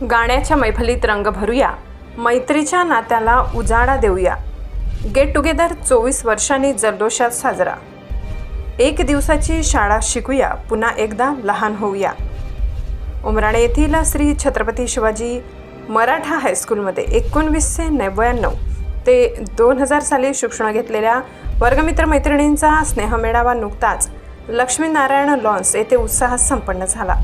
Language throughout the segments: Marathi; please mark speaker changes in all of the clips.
Speaker 1: गाण्याच्या मैफलीत रंग भरूया. मैत्रीच्या नात्याला उजाळा देऊया. गेट टुगेदर चोवीस वर्षांनी जल्लोषात साजरा. एक दिवसाची शाळा शिकूया. पुन्हा एकदा लहान होऊया. उमराणे येथील श्री छत्रपती शिवाजी मराठा हायस्कूलमध्ये एकोणवीसशे नव्याण्णव ते दोन हजार साली शिक्षण घेतलेल्या वर्गमित्र मैत्रिणींचा स्नेहमेळावा नुकताच लक्ष्मीनारायण लॉन्स येथे उत्साहात संपन्न झाला.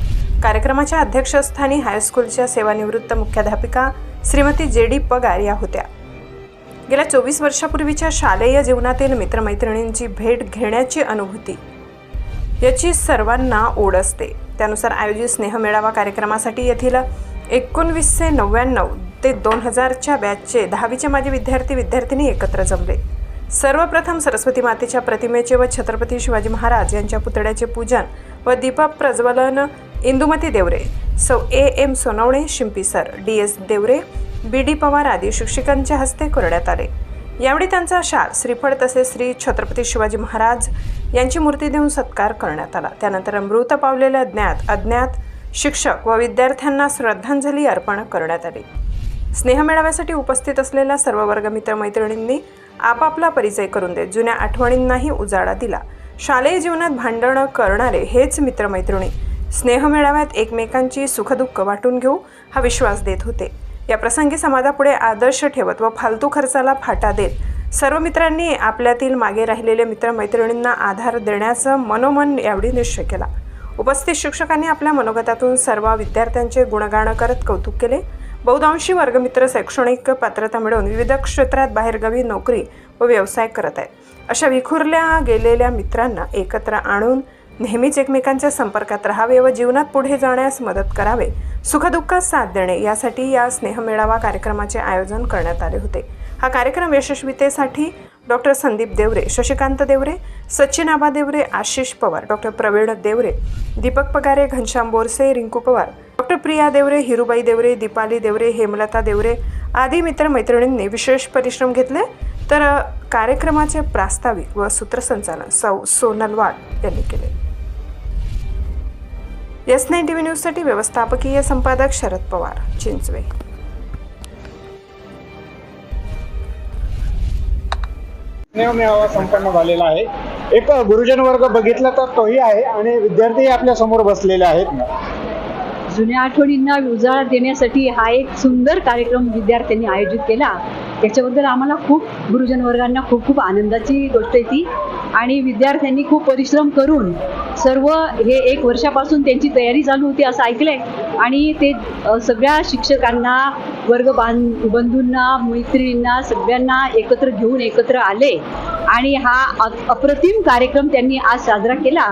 Speaker 1: कार्यक्रमाच्या अध्यक्षस्थानी हायस्कूलच्या सेवानिवृत्त मुख्याध्यापिका श्रीमती जे डी पगार या होत्या. गेल्या चोवीस वर्षापूर्वीच्या शालेय जीवनातील मित्रमैत्रिणींची भेट घेण्याची अनुभूती याची सर्वांना ओढ असते. त्यानुसार आयोजित स्नेहमेळावा कार्यक्रमासाठी येथील एकोणवीसशे नव्याण्णव ते दोन हजारच्या बॅचचे दहावीचे माझे विद्यार्थी विद्यार्थिनी एकत्र जमले. सर्वप्रथम सरस्वती मातेच्या प्रतिमेचे व छत्रपती शिवाजी महाराज यांच्या पुतळ्याचे पूजन व दीपा प्रज्वलन इंदुमती देवरे सौ A M Sonawane Shimpi sir D S Deore B D Pawar आदी शिक्षकांच्या हस्ते करण्यात आले. यावेळी त्यांचा शाल श्रीफळ तसेच श्री छत्रपती शिवाजी महाराज यांची मूर्ती देऊन सत्कार करण्यात आला. त्यानंतर मृत पावलेल्या ज्ञात अज्ञात शिक्षक व विद्यार्थ्यांना श्रद्धांजली अर्पण करण्यात आली. स्नेह मेळाव्यासाठी उपस्थित असलेल्या सर्व वर्गमित्र मैत्रिणींनी आपापला परिचय करून देत जुन्या आठवणींनाही उजाळा दिला. शालेय जीवनात भांडणं करणारे हेच मित्रमैत्रिणी स्नेहमेळाव्यात एकमेकांची सुखदुःख वाटून घेऊ हा विश्वास देत होते. या प्रसंगी समाजापुढे आदर्श ठेवत व फालतू खर्चाला फाटा देत सर्व मित्रांनी आपल्यातील मागे राहिलेल्या मित्रमैत्रिणींना आधार देण्याचं मनोमन यावेळी निश्चय केला. उपस्थित शिक्षकांनी आपल्या मनोगतातून सर्व विद्यार्थ्यांचे गुणगान करत कौतुक केले. बहुतांशी वर्गमित्र शैक्षणिक पात्रता मिळवून विविध क्षेत्रात बाहेरगावी नोकरी व व्यवसाय करत आहेत. अशा विखुरल्या गेलेल्या मित्रांना एकत्र आणून नेहमीच एकमेकांच्या संपर्कात राहावे व जीवनात पुढे जाण्यास मदत करावे. सुखदुःखात साथ देणे यासाठी या स्नेहमेळावा कार्यक्रमाचे आयोजन करण्यात आले होते. हा कार्यक्रम यशस्वीतेसाठी doctor Sandeep Deore Shashikant Deore Sachin Aba Deore Ashish Pawar doctor Pravin Devre Deepak Pagare Ghanshyam Borse Rinku Pawar doctor Priya Devre Hirubai Devre Deepali Deore Hemlata Deore आदी मित्रमैत्रिणींनी विशेष परिश्रम घेतले. तर कार्यक्रमाचे प्रास्ताविक व सूत्रसंचालन सौ सोनल वाड यांनी केले. एस नाईन टी व्ही न्यूजसाठी व्यवस्थापकीय संपादक शरद पवार चिंचवे.
Speaker 2: संपन्न झालेला आहे. एक गुरुजन वर्ग बघितला तर तोही आहे आणि विद्यार्थी आपल्यासमोर बसलेले आहेत.
Speaker 3: जुन्या आठवणींना उजाळा देण्यासाठी हा एक सुंदर कार्यक्रम विद्यार्थ्यांनी आयोजित केला. त्याच्याबद्दल आम्हाला खूप गुरुजन वर्गांना खूप खूप आनंदाची गोष्ट आहे ती. आणि विद्यार्थ्यांनी खूप परिश्रम करून सर्व हे एक वर्षापासून त्यांची तयारी चालू होती असं ऐकलंय. आणि ते सगळ्या शिक्षकांना वर्ग बांध बंधूंना मैत्रिणींना सगळ्यांना एकत्र घेऊन एकत्र आले. आणि हा अप्रतिम कार्यक्रम त्यांनी आज साजरा केला.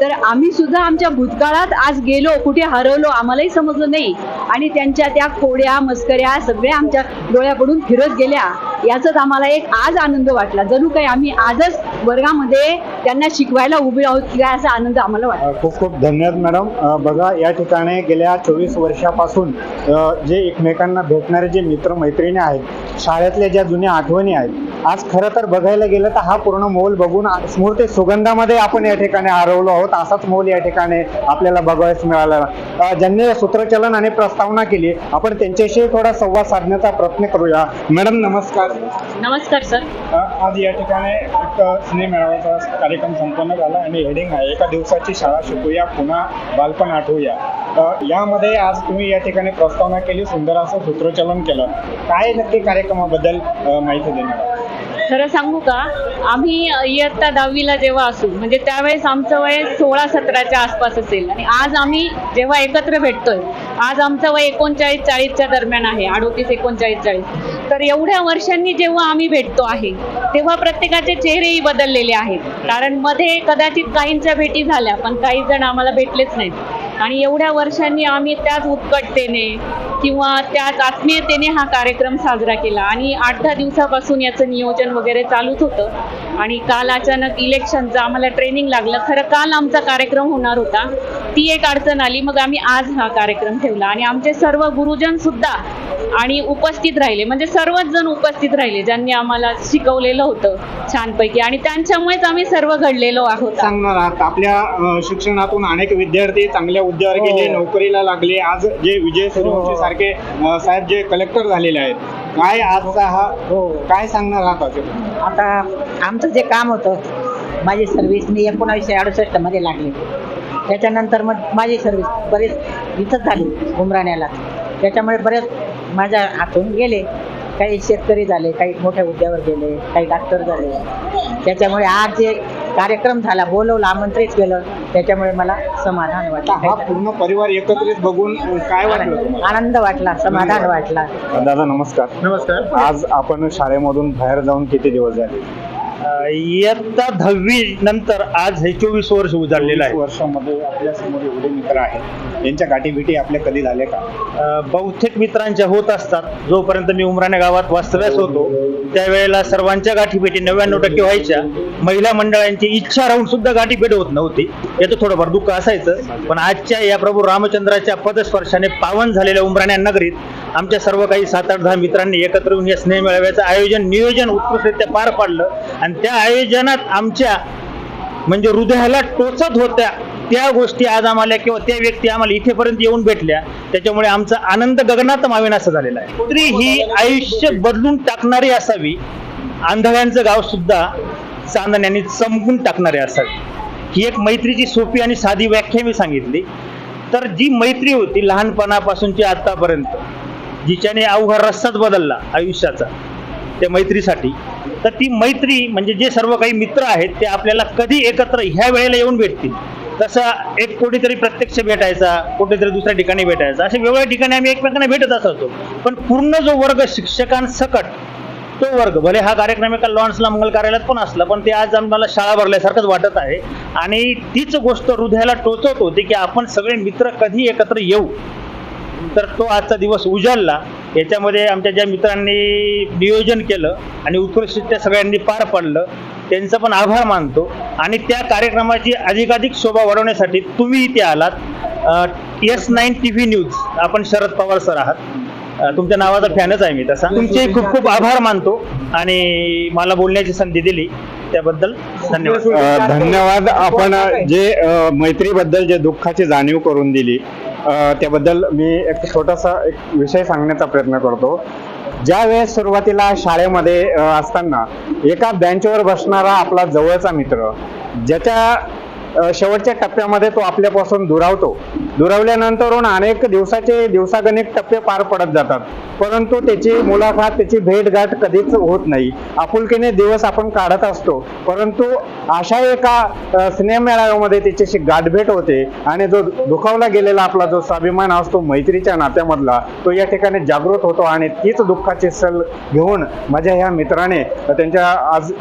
Speaker 3: तर आम्ही सुद्धा आमच्या भूतकाळात आज गेलो कुठे हरवलो आम्हालाही समजलं नाही. आणि त्यांच्या त्या खोड्या मस्कऱ्या सगळ्या आमच्या डोळ्याकडून फिरत गेल्या. याचाच आम्हाला एक आज आनंद वाटला. जणू काही आम्ही आजच वर्गामध्ये त्यांना शिकवायला उभे आहोत की काय असा आनंद आम्हाला वाटला.
Speaker 2: खूप खूप धन्यवाद मॅडम. बघा या ठिकाणी गेल्या चोवीस वर्षापासून जे एकमेकांना भेटणारे जे मित्रमैत्रिणी आहेत शाळेतल्या ज्या जुन्या आठवणी आहेत आज खरं तर बघायला गेलं तर हा पूर्ण मोल बघून स्मृती सुगंधामध्ये आपण या ठिकाणी हरवलो आहोत. असाच मोल या ठिकाणी आपल्याला बघायला मिळाला. ज्यांनी सूत्रचलन आणि प्रस्तावना केली आपण त्यांच्याशी थोडा संवाद साधण्याचा प्रयत्न करूया. मॅडम नमस्कार.
Speaker 3: नमस्कार सर.
Speaker 2: आज या ठिकाणी एक स्नेह मेळाव्याचा कार्यक्रम संपन्न झाला आणि हेडिंग आहे. एका दिवसाची शाळा शिकूया पुन्हा बालपण आठवूया. यामध्ये आज तुम्ही या ठिकाणी प्रस्तावना केली सुंदर असं सूत्रचलन केलं. काय नक्की कार्यक्रमाबद्दल माहिती देणार
Speaker 4: खरं सांगू का? आम्ही इयत्ता दहावीला जेव्हा असू म्हणजे त्यावेळेस आमचं वय सोळा सतराच्या आसपास असेल. आणि आज आम्ही जेव्हा एकत्र भेटतोय आज आमचं वय एकोणचाळीस चाळीसच्या दरम्यान आहे अडोतीस एकोणचाळीस चाळीस. तर एवढ्या वर्षांनी जेव्हा आम्ही भेटतो आहे तेव्हा प्रत्येकाचे चेहरेही बदललेले आहेत. कारण मध्ये कदाचित काहींच्या भेटी झाल्या पण काही जण आम्हाला भेटलेच नाहीत. आणि एवढ्या वर्षांनी आम्ही त्याच उत्कटतेने किंवा त्याच आत्मीयतेने हा कार्यक्रम साजरा केला. आणि आठ दहा दिवसापासून याचं नियोजन वगैरे चालूच होतं. आणि काल अचानक इलेक्शनचं आम्हाला ट्रेनिंग लागलं. खरं काल आमचा कार्यक्रम होणार होता. ती एक अडचण आली. मग आम्ही आज हा कार्यक्रम ठेवला. आणि आमचे सर्व गुरुजन सुद्धा आणि उपस्थित राहिले. म्हणजे सर्वच जण उपस्थित राहिले ज्यांनी आम्हाला शिकवलेलं होतं छानपैकी. आणि त्यांच्यामुळेच आम्ही सर्व घडलेलो आहोत.
Speaker 2: सांगणार आहात आपल्या शिक्षणातून अनेक विद्यार्थी चांगल्या हुद्द्यावर गेले नोकरीला लागले. आज जे विजय सूर्यवंशी सारखे साहेब जे कलेक्टर झालेले आहेत काय आजचा हा काय सांगणार आहात?
Speaker 5: आता आमचं जे काम होतं माझी सर्व्हिस मी एकोणावीसशे अडुसष्टमध्ये लागले. त्याच्यानंतर मग माझी सर्व्हिस बरेच इथंच झाली उमराण्याला. त्याच्यामुळे बरेच माझ्या हातून गेले. काही शेतकरी झाले काही मोठ्या हुद्द्यावर गेले काही डॉक्टर झाले. त्याच्यामुळे आज जे कार्यक्रम झाला बोलवलं आमंत्रित केलं त्याच्यामुळे मला समाधान
Speaker 2: हा
Speaker 5: वाटलं
Speaker 2: पूर्ण परिवार एकत्रित बघून काय वाटलं तुम्हाला?
Speaker 5: आनंद वाटला समाधान वाटला.
Speaker 2: दादा नमस्कार. नमस्कार. आज आपण शाळेमधून बाहेर जाऊन किती दिवस झाले?
Speaker 6: इयत्ता दहावी नंतर आज हे चोवीस वर्ष उजाडलेलं आहे.
Speaker 2: वर्षामध्ये आपल्यासमोर एवढे मित्र आहेत. यांच्या गाठीभेटी आपल्या कधी झाले का?
Speaker 6: बहुतेक मित्रांच्या होत असतात. जोपर्यंत मी उमराणे गावात वास्तव्यास होतो त्यावेळेला सर्वांच्या गाठीभेटी नव्याण्णव टक्के व्हायच्या. महिला मंडळांची इच्छा राहून सुद्धा गाठीभेट होत नव्हती. याचं थोडंफार दुःख असायचं. पण आजच्या या प्रभू रामचंद्राच्या पदस्पर्शाने पावन झालेल्या उमराण्या नगरीत आमच्या सर्व काही सात आठ दहा मित्रांनी एकत्र येऊन या स्नेहमेळाव्याचं आयोजन नियोजन उत्कृष्टरित्या पार पाडलं. आणि त्या आयोजनात आमच्या म्हणजे हृदयाला टोचत होत्या. त्या गोष्टी आज आम्हाला किंवा त्या व्यक्ती आम्हाला इथेपर्यंत येऊन भेटल्या. त्याच्यामुळे आमचा आनंद गगनात मावेनासा झालेला आहे. तरी ही आयुष्य बदलून टाकणारी असावी. आंधळ्यांचं गाव सुद्धा चांदण्याने चमकून टाकणारे असावी. ही एक मैत्रीची सोपी आणि साधी व्याख्या मी सांगितली. तर जी मैत्री होती लहानपणापासूनची आतापर्यंत जिच्याने अवघा रस्ताच बदलला आयुष्याचा त्या मैत्रीसाठी. तर ती मैत्री म्हणजे जे सर्व काही मित्र आहेत ते आपल्याला कधी एकत्र ह्या वेळेला येऊन भेटतील. तसं एक कुठेतरी प्रत्यक्ष भेटायचा कुठेतरी दुसऱ्या ठिकाणी भेटायचा अशा वेगवेगळ्या ठिकाणी आम्ही एकमेकांना भेटत असायचो. पण पूर्ण जो वर्ग शिक्षकांसकट तो वर्ग भले हा कार्यक्रम एका लॉन्सला मंगल कार्यालयात पण असला पण ते आज आम्हाला शाळा भरल्यासारखंच वाटत आहे. आणि तीच गोष्ट हृदयाला टोचत होती की आपण सगळे मित्र कधी एकत्र येऊ. तर तो आजचा दिवस उजाडला याच्यामध्ये आमच्या ज्या मित्रांनी नियोजन केलं आणि उत्कृष्टरित्या सगळ्यांनी पार पाडलं त्यांचं पण आभार मानतो. आणि त्या कार्यक्रमाची अधिकाधिक शोभा वाढवण्यासाठी तुम्ही इथे आलात. S nine T V news आपण शरद पवार सर आहात. तुमच्या नावाचा फॅनच आहे मी तसा. तुमचे खूप खूप आभार मानतो आणि मला बोलण्याची संधी दिली. त्याबद्दल धन्यवाद.
Speaker 2: धन्यवाद. आपण जे मैत्रीबद्दल जे दुःखाची जाणीव करून दिली त्याबद्दल मी एक छोटासा एक विषय सांगण्याचा प्रयत्न करतो. ज्या वेळेस सुरुवातीला शाळेमध्ये असताना एका बेंचवर बसणारा आपला जवळचा मित्र ज्याच्या शेवटच्या टप्प्यामध्ये तो आपल्यापासून दुरावतो. दुरावल्यानंतरून अनेक दिवसाचे दिवसागणिक टप्पे पार पडत जातात. परंतु त्याची मुलाखत त्याची भेटघाट कधीच होत नाही. आपुलकीने दिवस आपण काढत असतो. परंतु अशा एका स्नेहमेळाव्यामध्ये स्नेह मेळाव्यामध्ये त्याच्याशी गाठभेट होते आणि जो दुखावला गेलेला आपला जो स्वाभिमान असतो मैत्रीच्या नात्यामधला तो या ठिकाणी जागृत होतो आणि तीच दुःखाची सल घेऊन माझ्या ह्या मित्राने त्यांच्या आज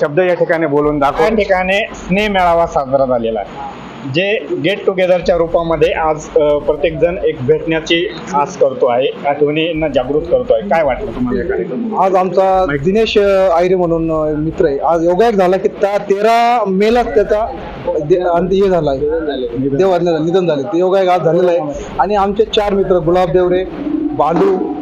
Speaker 2: शब्द या ठिकाणी बोलून दाखव या ठिकाणी स्नेह मेळावा साजरा झालेला आहे. जे गेट टुगेदरच्या रूपामध्ये आज प्रत्येक जण एक भेटण्याची आस करतो आहे आठवणींना जागृत करतो आहे. काय वाटतं तुम्हाला या कार्यक्रमात?
Speaker 7: आज आमचा दिनेश आयरे म्हणून मित्र आहे. आज योगायोग झाला की त्या तेरा मेलाच त्याचा दे- अंत हे झालाय. देव निधन झाले. ते योगायोग आज झालेला आहे. आणि आमचे चार मित्र गुलाब देवरे बालू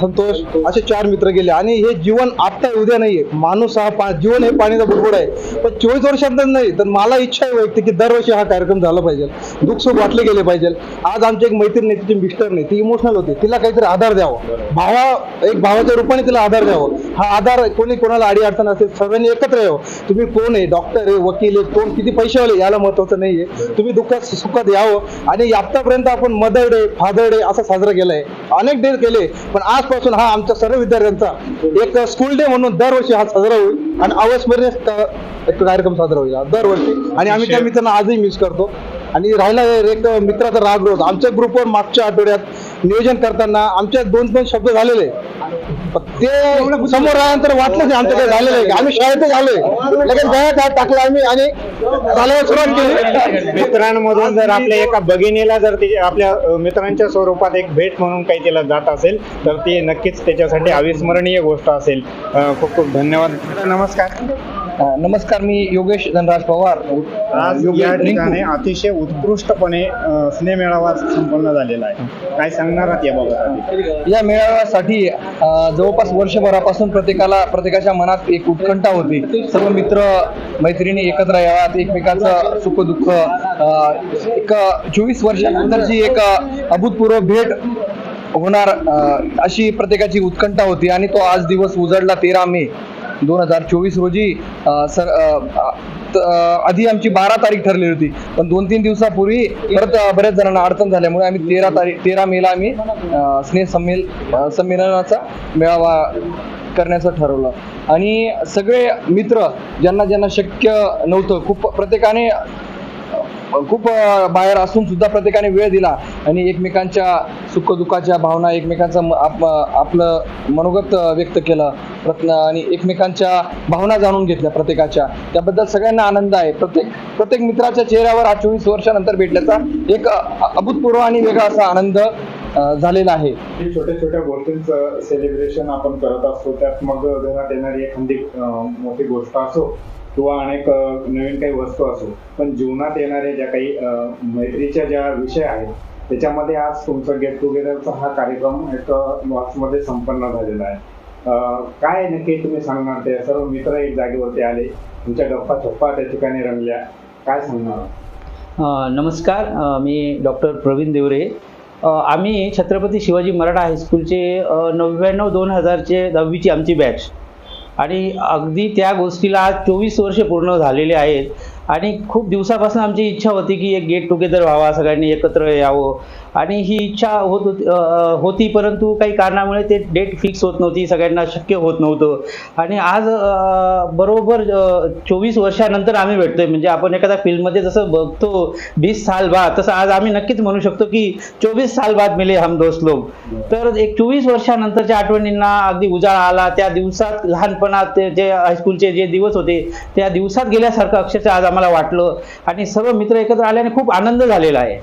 Speaker 7: संतोष असे चार मित्र गेले. आणि हे जीवन आत्ता उद्या नाहीये. माणूस हा पा जीवन हे पाण्याचा बुडबुड आहे. पण चोवीस वर्षांतच नाही. तर मला इच्छा आहे वैयक्तिक की दरवर्षी हा कार्यक्रम झाला पाहिजे. दुःख सुख वाटले गेले पाहिजे. आज आमची एक मैत्रीण आहे तिची मिस्टर नाही. ती इमोशनल होती. तिला काहीतरी आधार द्यावा. भावा एक भावाच्या रूपाने तिला आधार द्यावा. हा आधार कोणी कोणाला आडी अडचण असेल सर्वांनी एकत्र यावं. तुम्ही कोण आहे? डॉक्टर आहे वकील आहे कोण? किती पैसेवाले? याला महत्वाचं नाहीये. तुम्ही दुःखात सुखात यावं. आणि आतापर्यंत आपण मदर डे फादर डे असा साजरा केलाय. अनेक डे केले पण आजपासून हा आमच्या सर्व विद्यार्थ्यांचा एक स्कूल डे म्हणून दरवर्षी हा साजरा होईल आणि अवस्मरणीय एक कार्यक्रम साजरा होईल हा दरवर्षी. आणि आम्ही त्या मित्रांना आजही मिस करतो. आणि राहिला एक मित्राचा राग रोज. आमच्या ग्रुपवर मागच्या आठवड्यात नियोजन करताना आमच्या दोन दोन शब्द झालेले. ते समोर आल्यानंतर वाटलं नाही आमचं काय झालेलं आहे आम्ही शाळेतच आलोय. लगेच गळ्यात हात टाकला आम्ही आणि चालायला सुरुवात केली.
Speaker 2: मित्रांमधून जर आपल्या एका भगिनीला जर ती आपल्या मित्रांच्या स्वरूपात एक भेट म्हणून काही तिला जात असेल तर ती नक्कीच त्याच्यासाठी अविस्मरणीय गोष्ट असेल. खूप खूप धन्यवाद. नमस्कार.
Speaker 8: नमस्कार मी योगेश धनराज पवार.
Speaker 2: आज या ठिकाणी. अतिशय उत्कृष्टपणे स्नेहमेळावा संपन्न झालेला आहे. काय सांगणार आहात याबाबत?
Speaker 8: या मेळाव्यासाठी जवळपास वर्षभरापासून प्रत्येकाला प्रत्येकाच्या मनात एक उत्कंठा होती. सर्व मित्र मैत्रिणी एकत्र याव्यात एकमेकाचं सुख दुःख एक चोवीस वर्षानंतरची एक अभूतपूर्व भेट होणार अशी प्रत्येकाची उत्कंठा होती आणि तो आज दिवस उजडला तेरा मे. दोन हजार चोवीस रोजी सर त- आधी आमची बारा तारीख ठरलेली होती. पण दोन तीन दिवसापूर्वी परत बऱ्याच जणांना अडचण झाल्यामुळे आम्ही तेरा तारीख तेरा मेला आम्ही स्नेह संमेल संमेलनाचा मेळावा करण्याचं ठरवलं. आणि सगळे मित्र ज्यांना ज्यांना शक्य नव्हतं खूप प्रत्येकाने खूप बाहेर असून सुद्धा प्रत्येकाने वेळ दिला आणि एकमेकांच्या सुखदुःखाच्या भावना एकमेकांचं आप- आपलं मनोगत व्यक्त केलं प्रत्न आणि एकमेकांच्या भावना जाणून घेतल्या प्रत्येकाच्या. त्याबद्दल सगळ्यांना आनंद आहे. प्रत्येक प्रत्येक मित्राच्या चेहऱ्यावर आज चोवीस वर्षानंतर भेटल्याचा एक अभूतपूर्व आणि वेगळा असा आनंद झालेला आहे.
Speaker 2: छोट्या छोट्या गोष्टींचं सेलिब्रेशन आपण करत असतो. त्यात मग घरात येणारी एखादी मोठी गोष्ट असो किंवा अनेक नवीन काही वस्तू असो पण जीवनात येणाऱ्या ज्या काही मैत्रीच्या ज्या विषय आहेत त्याच्यामध्ये आज तुमचं गेट टुगेदरचा हा कार्यक्रम एक मध्ये संपन्न झालेला आहे. काय नक्की तुम्ही सांगणार? ते सर्व मित्र एक जागेवरती आले तुमच्या गप्पा छप्पा त्या ठिकाणी रंगल्या. काय सांगणार?
Speaker 9: नमस्कार. मी डॉक्टर प्रवीण देवरे. आम्ही छत्रपती शिवाजी मराठा हायस्कूलचे नव्याण्णव दोन हजारचे दहावीची आमची बॅच आणि अगदी त्या गोष्टीला आज चोवीस वर्ष पूर्ण झालेले आहेत. आणि खूप दिवसापासून आमची इच्छा होती की एक गेट टुगेदर व्हावा सगळ्यांनी एकत्र यावं. आणि ही इच्छा होत होती होती परंतु काही कारणामुळे ते डेट फिक्स होत नव्हती सगळ्यांना शक्य होत नव्हतं. आणि आज बरोबर चोवीस वर्षानंतर आम्ही भेटतोय. म्हणजे आपण एखाद्या फिल्ममध्ये जसं बघतो बीस साल बाद तसं आज आम्ही नक्कीच म्हणू शकतो की चोवीस साल बाद मिले हम दोस्त लोक तर एक चोवीस वर्षानंतरच्या आठवणींना अगदी उजाळा आला. त्या दिवसात लहानपणात ते जे हायस्कूलचे जे दिवस होते त्या दिवसात गेल्यासारखं अक्षरशः आज आम्हाला वाटलं. आणि सर्व मित्र एकत्र आल्याने खूप आनंद झालेला आहे.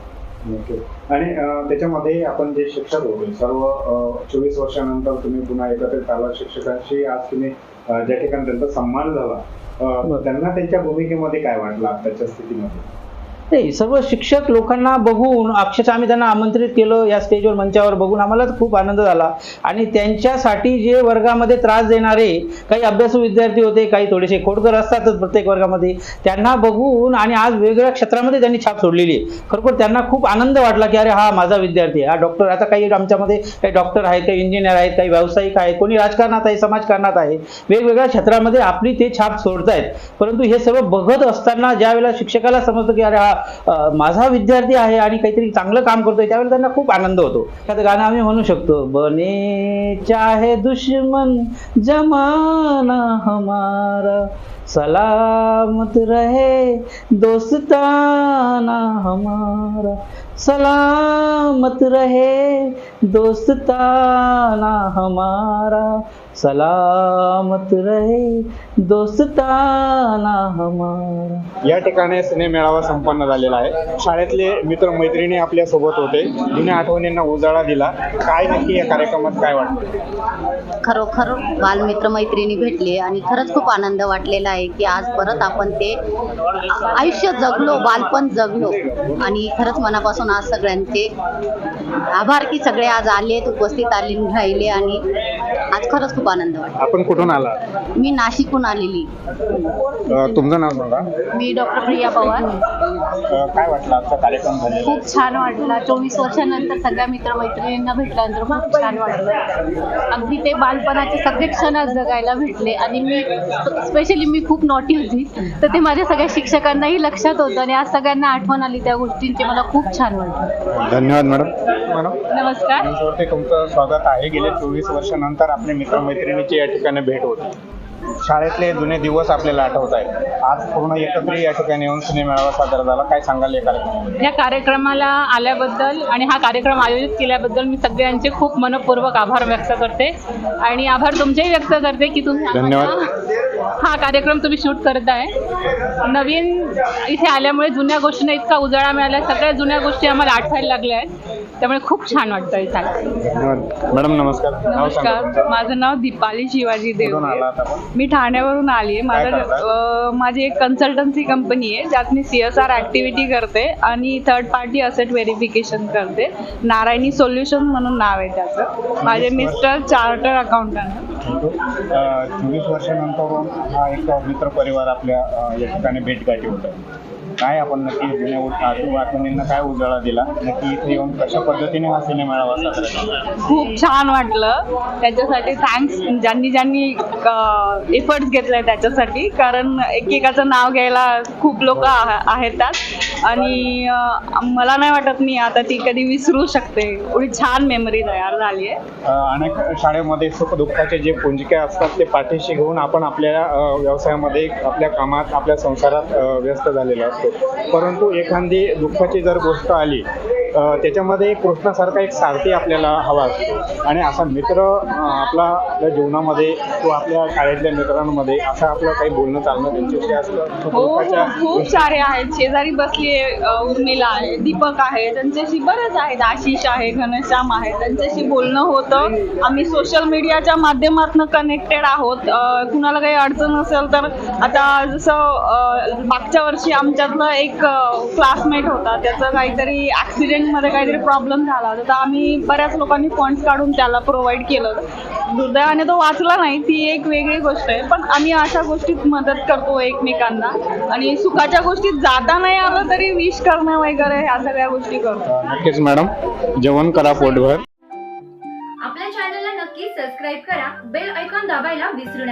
Speaker 2: ओके. आणि त्याच्यामध्ये आपण जे शिक्षक होते सर्व चोवीस वर्षानंतर तुम्ही पुन्हा एकत्रित आला शिक्षकांशी आज तुम्ही ज्या ठिकाणी त्यांचा सन्मान झाला. त्यांना त्यांच्या भूमिकेमध्ये काय वाटलं आताच्या स्थितीमध्ये
Speaker 9: नाही सर्व शिक्षक लोकांना बघून अक्षरशः आम्ही त्यांना आमंत्रित केलं या स्टेजवर मंचावर बघून आम्हाला खूप आनंद झाला. आणि त्यांच्यासाठी जे वर्गामध्ये त्रास देणारे काही अभ्यासू विद्यार्थी होते काही थोडेसे खोडकर असतातच प्रत्येक वर्गामध्ये त्यांना बघून आणि आज वेगवेगळ्या क्षेत्रामध्ये त्यांनी छाप सोडलेली आहे. खरोखर त्यांना खूप आनंद वाटला की अरे हा माझा विद्यार्थी आहे हा डॉक्टर आता काही आमच्यामध्ये काही डॉक्टर आहेत काही इंजिनियर आहेत काही व्यावसायिक आहेत कोणी राजकारणात आहे समाजकारणात आहे. वेगवेगळ्या क्षेत्रामध्ये आपली ते छाप सोडतायत. परंतु हे सर्व बघत असताना ज्या वेळेला शिक्षकाला समजतं की अरे हा माझा विद्यार्थी आहे आणि काहीतरी चांगलं काम करतोय त्यावेळेला त्यांना खूप आनंद होतो. त्याचं गाणं आम्ही म्हणू शकतो बनेचा आहे दुश्मन जमाना हमारा सलामत रहे दोस्ताना हमारा सलामत रहे दोस्ताना हमारा सलामत रहे दोस्ताना हमारा।
Speaker 2: या ठिकाणी स्नेहमेळावा संपन्न झालेला आहे. शाळेतले मित्र मैत्रिणी आपल्यासोबत होते. जुन्या आठवणींना उजाळा दिला. काय नक्की या कार्यक्रमात काय वाटतं?
Speaker 10: खरोखर बालमित्र मैत्रिणी भेटले आणि खरंच खूप आनंद वाटलेला आहे की आज परत आपण ते आयुष्य जगलो बालपण जगलो. आणि खरंच मनापासून आज सगळ्यांचे आभार की सगळे आज आलेत उपस्थित आले राहिले आणि आज खरंच खूप आनंद वाटला
Speaker 2: आपण कुठून आला
Speaker 10: मी नाशिकहून आलेली.
Speaker 2: अं, तुमचं नाव सांगा.
Speaker 11: मी डॉक्टर प्रिया पवार.
Speaker 2: अं, काय वाटलं आजचा कार्यक्रम झालेला?
Speaker 11: खूप छान वाटला. चोवीस वर्षानंतर सगळ्या मित्रमैत्रिणींना भेटल्यानंतर खूप छान वाटलं. अगदी ते बालपणाचे सगळे क्षण आज जगायला भेटले. आणि मी स्पेशली मी खूप नॉटी होती. तर ते माझ्या सगळ्या शिक्षकांनाही लक्षात होतं. आणि आज सगळ्यांना आठवण आली त्या गोष्टींची. मला खूप छान वाटलं.
Speaker 2: धन्यवाद मॅडम. मॅडम
Speaker 11: नमस्कार.
Speaker 2: तुमचं स्वागत आहे. गेल्या चोवीस वर्षानंतर आपल्या मित्रमैत्रिणीची या ठिकाणी भेट होती. शाळेतले जुने दिवस आपल्याला आठवत आहेत. आज पूर्ण एकत्र या ठिकाणी येऊन सिनेमेळावा साजरा झाला. काय सांगाल या कार्यक्रमामध्ये
Speaker 11: या कार्यक्रमाला आल्याबद्दल आणि हा कार्यक्रम आयोजित केल्याबद्दल मी सगळ्यांचे खूप मनपूर्वक आभार व्यक्त करते. आणि आभार तुमचेही व्यक्त करते की तुम्ही आम्हाला हा कार्यक्रम तुम्ही शूट करत आहे. नवीन इथे आल्यामुळे जुन्या गोष्टींना इतका उजाळा मिळाला सगळ्या जुन्या गोष्टी आम्हाला आठवायला लागल्या आहेत.
Speaker 4: त्यामुळे खूप छान वाटतं इथं
Speaker 2: मॅडम नमस्कार. नाव सांगा
Speaker 4: नमस्कार.
Speaker 2: तुमचं.
Speaker 4: माझं नाव दीपाली शिवाजी
Speaker 2: कुठून
Speaker 4: देवरे
Speaker 2: आलात आपण?
Speaker 4: मी ठाण्यावरून आली आहे. माझं
Speaker 2: काय करता?
Speaker 4: अं, माझी एक कन्सल्टन्सी कंपनी आहे ज्यात मी सी एस आर ऍक्टिव्हिटी करते आणि थर्ड पार्टी असेट व्हेरिफिकेशन करते. नारायणी सोल्युशन म्हणून नाव आहे त्याचं. माझे मिस्टर चार्टर अकाउंटंट
Speaker 2: चोवीस वर्षानंतर हा एक मित्र परिवार आपल्या अ, या ठिकाणी भेटगाठी होत आहे काय आपण नक्की आठव- आठवणींना काय उजाळा दिला? नक्की इथे येऊन कशा पद्धतीने हा सिनेमेळावा साजरा केला
Speaker 4: खूप छान वाटलं. त्याच्यासाठी थँक्स ज्यांनी ज्यांनी एफर्ट्स घेतले त्याच्यासाठी कारण एकेकाचं नाव घ्यायला खूप लोक आहेत त्यात. आणि मला नाही वाटत मी आता ती कधी विसरू शकते. एवढी छान मेमरी तयार झाली आहे.
Speaker 2: अनेक शाळेमध्ये सुख दुःखाचे जे पुंजिके असतात ते पाठीशी घेऊन आपण आपल्या व्यवसायामध्ये आपल्या कामात आपल्या संसारात व्यस्त झालेलो असतो. परंतु एखादी दुःखाची जर गोष्ट आली त्याच्यामध्ये कृष्णासारखा एक सारथी आपल्याला हवा असतो. आणि असा मित्र आपला आपल्या जीवनामध्ये किंवा आपल्या शाळेतल्या मित्रांमध्ये असं आपलं काही बोलणं चालणं त्यांच्याशी सुख
Speaker 4: हो हो खूप सारे आहेत. शेजारी बसली आहे उर्मिला आहे दीपक आहे त्यांच्याशी बरेच आहेत. आशिष आहे घनश्याम आहे. त्यांच्याशी बोलणं होतं. आम्ही सोशल मीडियाच्या माध्यमातून कनेक्टेड आहोत. कुणाला काही अडचण असेल तर आता जसं मागच्या वर्षी आमच्यातलं एक क्लासमेट होता. त्याचं काहीतरी ॲक्सिडेंटमध्ये काहीतरी प्रॉब्लेम झाला होता. तर आम्ही बऱ्याच लोकांनी फंड्स काढून त्याला प्रोव्हाइड केलं दुर्दैवाने तो वाचला नाही. ती एक वेगळी गोष्ट आहे. पण आम्ही अशा गोष्टीत मदत करतो एकमेकांना. आणि सुखाच्या गोष्टीत जाता नाही आलं तरी विश करणं वगैरे ह्या सगळ्या गोष्टी करतो.
Speaker 2: नक्कीच मॅडम जेवण करा पोटभर.
Speaker 12: आपल्या चॅनलला नक्की सबस्क्राईब करा. बेल ऐकॉन दाबायला विसरू नका.